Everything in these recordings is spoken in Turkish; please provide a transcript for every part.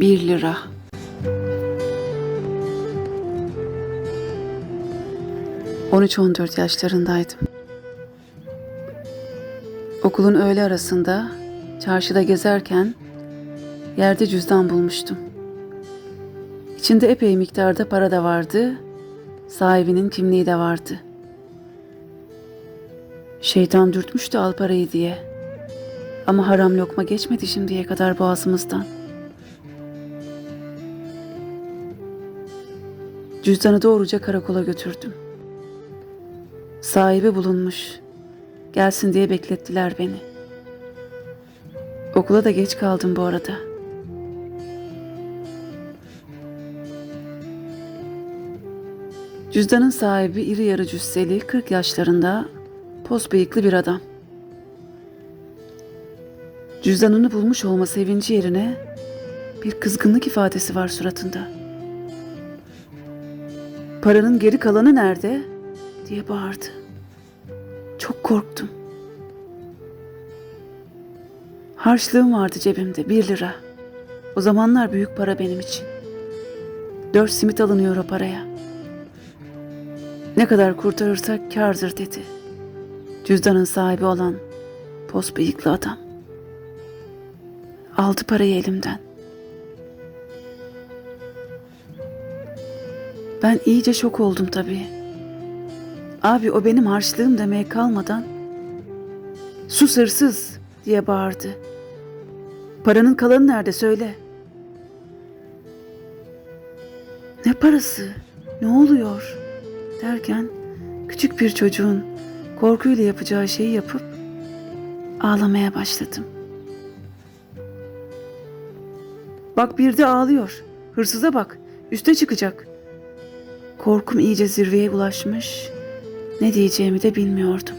Bir lira. ...13-14 yaşlarındaydım. Okulun öğle arasında... ...çarşıda gezerken... ...yerde cüzdan bulmuştum. İçinde epey miktarda para da vardı... ...sahibinin kimliği de vardı. Şeytan dürtmüştü al parayı diye. Ama haram lokma geçmedi şimdiye kadar boğazımızdan. Cüzdanı doğruca karakola götürdüm. Sahibi bulunmuş. Gelsin diye beklettiler beni. Okula da geç kaldım bu arada. Cüzdanın sahibi iri yarı cüsseli, 40 yaşlarında, pos bıyıklı bir adam. Cüzdanını bulmuş olma sevinci yerine bir kızgınlık ifadesi var suratında. Paranın geri kalanı nerede? diye bağırdı. Çok korktum. Harçlığım vardı cebimde bir lira. O zamanlar büyük para benim için. Dört simit alınıyor o paraya. Ne kadar kurtarırsak kârdır dedi. Cüzdanın sahibi olan pos bıyıklı adam. Aldı parayı elimden. Ben iyice şok oldum tabii. Abi o benim harçlığım demeye kalmadan sus hırsız diye bağırdı. Paranın kalanı nerede söyle. Ne parası? Ne oluyor? Derken küçük bir çocuğun korkuyla yapacağı şeyi yapıp ağlamaya başladım. Bak bir de ağlıyor. Hırsıza bak. Üste çıkacak. Korkum iyice zirveye ulaşmış. Ne diyeceğimi de bilmiyordum.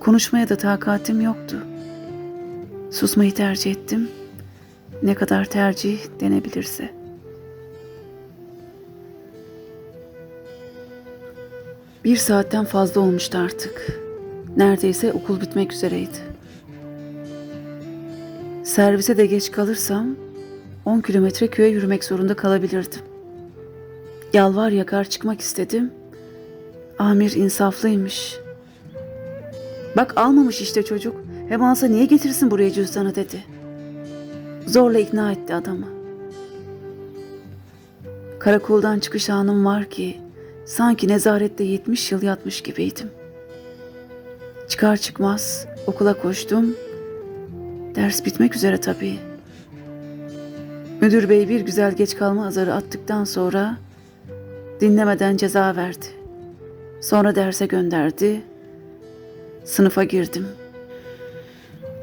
Konuşmaya da takatim yoktu. Susmayı tercih ettim. Ne kadar tercih denebilirse. Bir saatten fazla olmuştu artık. Neredeyse okul bitmek üzereydi. Servise de geç kalırsam 10 kilometre köye yürümek zorunda kalabilirdim. Yalvar yakar çıkmak istedim. Amir insaflıymış. Bak almamış işte çocuk. Hem alsa niye getirsin buraya cüzdanı dedi. Zorla ikna etti adamı. Karakoldan çıkış anım var ki sanki nezarette 70 yıl yatmış gibiydim. Çıkar çıkmaz okula koştum. Ders bitmek üzere tabii. Müdür bey bir güzel geç kalma azarı attıktan sonra dinlemeden ceza verdi. Sonra derse gönderdi. Sınıfa girdim.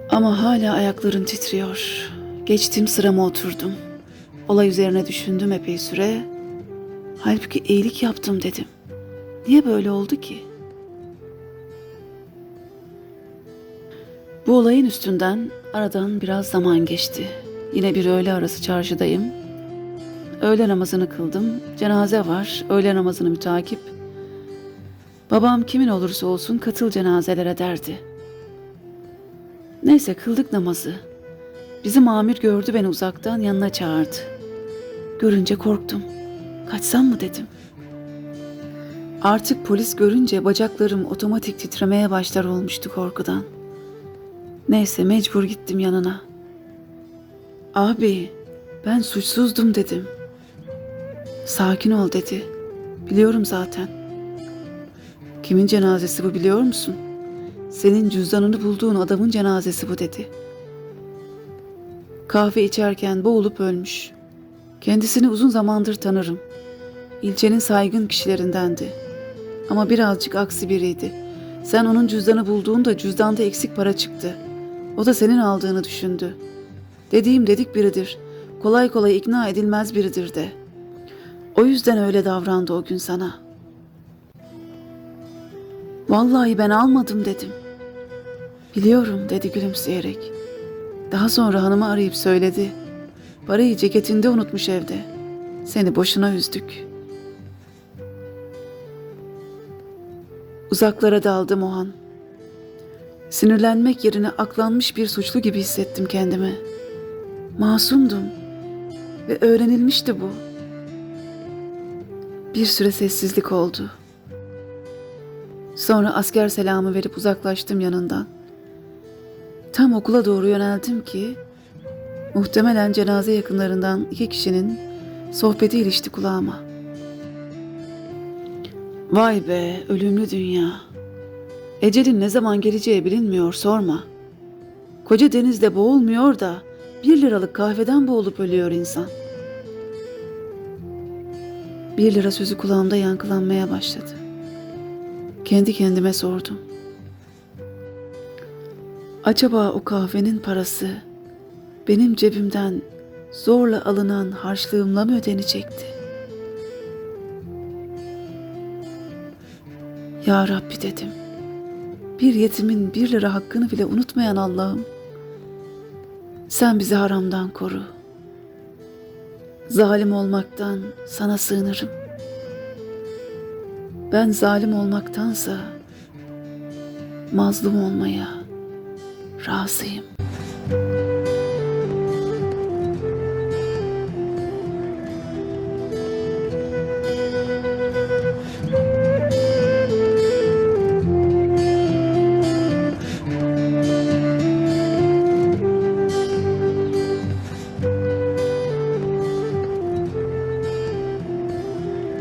Ama hala ayaklarım titriyor. Geçtim sırama oturdum. Olay üzerine düşündüm epey süre. Halbuki iyilik yaptım dedim. Niye böyle oldu ki? Bu olayın üstünden aradan biraz zaman geçti. Yine bir öğle arası çarşıdayım. Öğle namazını kıldım. Cenaze var. Öğle namazını mütakip. Babam kimin olursa olsun katıl cenazelere derdi. Neyse kıldık namazı. Bizim amir gördü beni uzaktan yanına çağırdı. Görünce korktum. Kaçsam mı dedim. Artık polis görünce bacaklarım otomatik titremeye başlar olmuştu korkudan. Neyse mecbur gittim yanına. Abi ben suçsuzdum dedim. Sakin ol dedi. Biliyorum zaten. Kimin cenazesi bu biliyor musun? Senin cüzdanını bulduğun adamın cenazesi bu dedi. Kahve içerken boğulup ölmüş. Kendisini uzun zamandır tanırım. İlçenin saygın kişilerindendi. Ama birazcık aksi biriydi. Sen onun cüzdanı bulduğunda cüzdanda eksik para çıktı. O da senin aldığını düşündü. Dediğim dedik biridir. Kolay kolay ikna edilmez biridir de. O yüzden öyle davrandı o gün sana. Vallahi ben almadım dedim. Biliyorum dedi gülümseyerek. Daha sonra hanımı arayıp söyledi. Parayı ceketinde unutmuş evde. Seni boşuna üzdük. Uzaklara daldım o an. Sinirlenmek yerine aklanmış bir suçlu gibi hissettim kendimi. Masumdum. ve öğrenilmişti bu. Bir süre sessizlik oldu. Sonra asker selamı verip uzaklaştım yanından. Tam okula doğru yöneldim ki muhtemelen cenaze yakınlarından iki kişinin sohbeti ilişti kulağıma. Vay be ölümlü dünya. Ecelin ne zaman geleceği bilinmiyor sorma. Koca denizde boğulmuyor da bir liralık kahveden boğulup ölüyor insan. Bir lira sözü kulağımda yankılanmaya başladı. Kendi kendime sordum. Acaba o kahvenin parası benim cebimden zorla alınan harçlığımla mı ödenecekti? Ya Rabbi dedim. Bir yetimin bir lira hakkını bile unutmayan Allah'ım. Sen bizi haramdan koru. Zalim olmaktan sana sığınırım. Ben zalim olmaktansa mazlum olmaya razıyım.